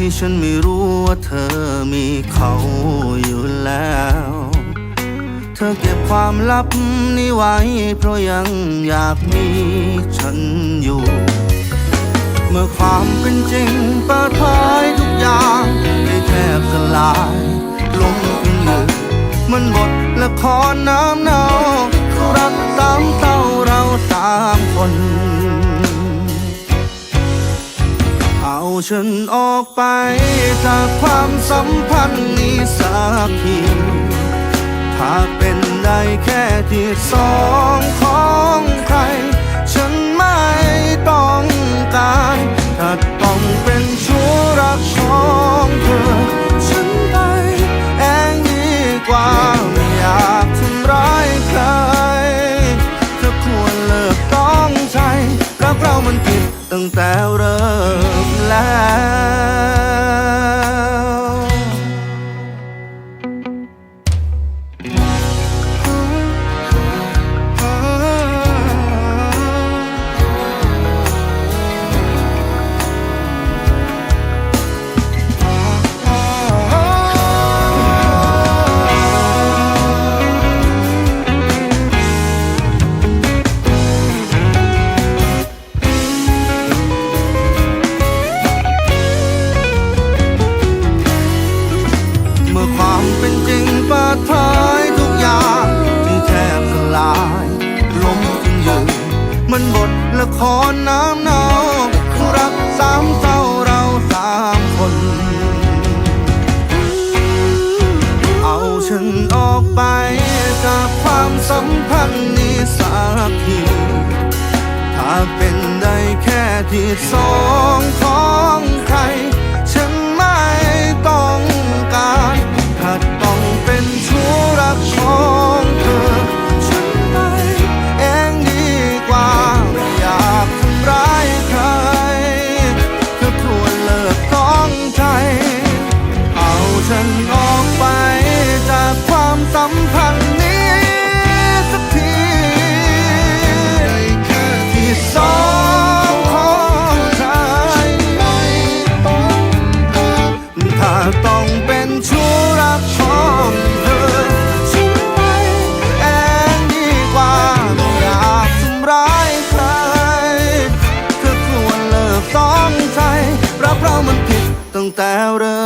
ที่ฉันไม่รู้ว่าเธอมีเขาอยู่แล้ว เธอเก็บความลับนี้ไว้ เพราะยังอยากมีฉันอยู่ เมื่อความเป็นจริงเปิดเผยทุกอย่างได้แทบสลายลงเป็นหนึ่งมันบทละครน้ำเนารักสามเศร้าเราสามคน เอาฉันออกไปจากความสัมพันธ์นี้สักทีถ้าเป็นได้แค่ที่สองของใคร ฉันไม่ต้องการถ้าต้องเป็นชู้รักของเธอ ฉันไปเองดีกว่าไม่อยากทำร้ายใครเธอควรเลิกต้องใจรักเรามันเริ่ มแล้ ฉันออกไปจากความสัมพันธ์นี้สักที ถ้าเป็นได้แค่ที่สองขอ เธ